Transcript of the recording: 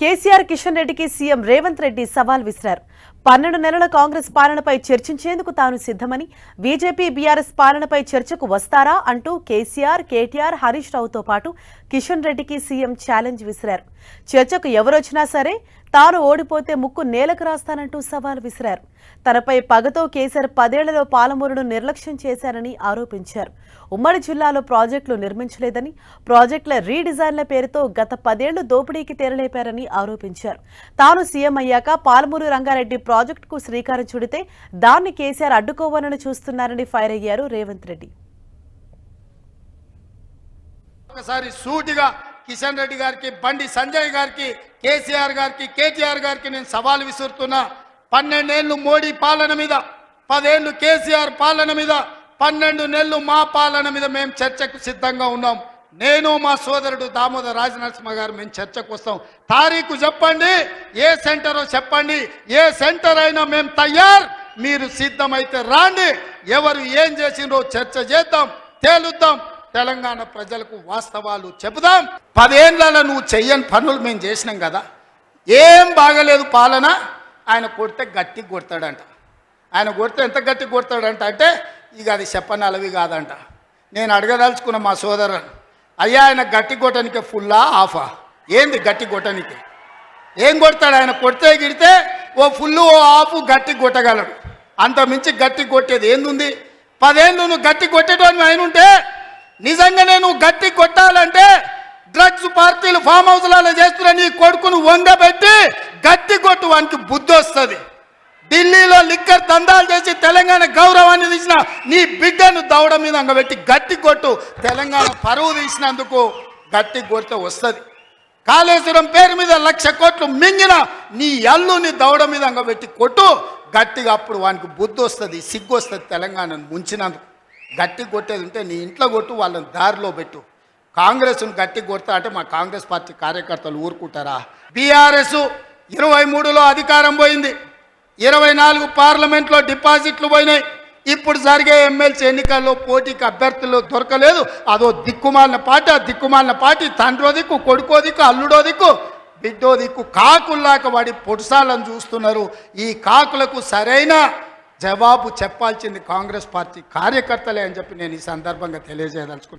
కేసీఆర్ కిషన్ రెడ్డికి సీఎం రేవంత్ రెడ్డి సవాల్ విసిరారు. పన్నెండు నెలల కాంగ్రెస్ పాలనపై చర్చించేందుకు తాను సిద్ధమని బీజేపీ బీఆర్ఎస్ పాలనపై చర్చకు వస్తారా అంటూ కేసీఆర్ కేటీఆర్ హరీష్ రావుతో పాటు కిషన్ రెడ్డికి సీఎం ఛాలెంజ్ విసిరారు. చర్చకు ఎవరొచ్చినా సరే తాను ఓడిపోతే ముక్కు నేలకు రాస్తానంటూ సవాల్ విసిరారు. తనపై పగతో కేసీఆర్ పదేళ్ళలో పాలమూరును నిర్లక్ష్యం చేశారని ఆరోపించారు. ఉమ్మడి జిల్లాలో ప్రాజెక్టులు నిర్మించలేదని ప్రాజెక్టుల రీడిజైన్ల పేరుతో గత పదేళ్ళు దోపిడీకి తెరలేపారని ఆరోపించారు. తాను సీఎం అయ్యాక పాలమూరు రంగారెడ్డి ప్రాజెక్టుకు శ్రీకారం చుడితే దాన్ని కేసీఆర్ అడ్డుకోవాలని చూస్తున్నారని ఫైర్ అయ్యారు రేవంత్ రెడ్డి. ఒకసారి సూటిగా కిషన్ రెడ్డి గారికి బండి సంజయ్ గారికి కేసీఆర్ గారికి కేటీఆర్ గారికి నేను సవాల్ విసురుతున్నా. పన్నెండేళ్ళు మోడీ పాలన మీద పదేళ్ళు కేసీఆర్ పాలన మీద పన్నెండు నెలలు మా పాలన మీద మేము చర్చకు సిద్ధంగా ఉన్నాం. నేను మా సోదరుడు దామోదర్ రాజనరసింహ గారు మేము చర్చకు వస్తాం. తారీఖు చెప్పండి ఏ సెంటరో చెప్పండి ఏ సెంటర్ అయినా మేము తయారు. మీరు సిద్ధమైతే రాండి. ఎవరు ఏం చేసిండ్రో చర్చ చేద్దాం తేలుద్దాం. తెలంగాణ ప్రజలకు వాస్తవాలు చెబుదాం. పదేళ్ళలో నువ్వు చెయ్యని పనులు మేము చేసినాం కదా. ఏం బాగలేదు పాలన. ఆయన కొడితే గట్టి కొడతాడంట. ఆయన కొడితే ఎంత గట్టి కొడతాడంట అంటే ఇక అది చెప్పనలవి కాదంట. నేను అడగదలుచుకున్న మా సోదరుని అయ్యా ఆయన గట్టి కొట్టడానికి ఫుల్లా ఆఫా ఏంది గట్టి కొట్టనికి? ఏం కొడతాడు ఆయన? కొడితే గిడితే ఓ ఫుల్ ఓ ఆఫ్ గట్టి కొట్టగలడు. అంత మించి గట్టి కొట్టేది ఏందుంది? పదేళ్ళు నువ్వు గట్టి కొట్టేటోని ఆయన ఉంటే నిజంగానే నువ్వు గట్టి కొట్టాలంటే డ్రగ్స్ పార్టీలు ఫామ్ హౌస్లలో చేస్తున్న నీ కొడుకును వంగబెట్టి గట్టి కొట్టు వానికి బుద్ధి వస్తుంది. ఢిల్లీలో లిక్కర్ దందాలు చేసి తెలంగాణ గౌరవాన్ని తీసిన నీ బిడ్డను దవడ మీద అంగబెట్టి గట్టి కొట్టు తెలంగాణ పరువు తీసినందుకు గట్టి కొడితే వస్తుంది. కాళేశ్వరం పేరు మీద లక్ష కోట్లు మింగిన నీ అల్లుని దవడ మీద అంగబెట్టి కొట్టు గట్టిగా అప్పుడు వానికి బుద్ధి వస్తుంది సిగ్గు వస్తుంది తెలంగాణను ముంచినందుకు. గట్టి కొట్టేది ఉంటే నీ ఇంట్లో కొట్టు వాళ్ళని దారిలో పెట్టు. కాంగ్రెస్ను గట్టి కొడతా అంటే మా కాంగ్రెస్ పార్టీ కార్యకర్తలు ఊరుకుంటారా? బీఆర్ఎస్ ఇరవై మూడులో అధికారం పోయింది. ఇరవై నాలుగు పార్లమెంట్లో డిపాజిట్లు పోయినాయి. ఇప్పుడు జరిగే ఎమ్మెల్సీ ఎన్నికల్లో పోటీకి అభ్యర్థులు దొరకలేదు. అదో దిక్కుమాలిన పార్టీ ఆ దిక్కుమాలిన పార్టీ తండ్రో దిక్కు కొడుకో దిక్కు అల్లుడో దిక్కు బిడ్డో దిక్కు కాకుల్లాక వాడి పొడిసాలను చూస్తున్నారు. ఈ కాకులకు సరైన జవాబు చెప్పాల్సింది కాంగ్రెస్ పార్టీ కార్యకర్తలే అని చెప్పి నేను ఈ సందర్భంగా తెలియజేయదలుచుకుంటున్నాను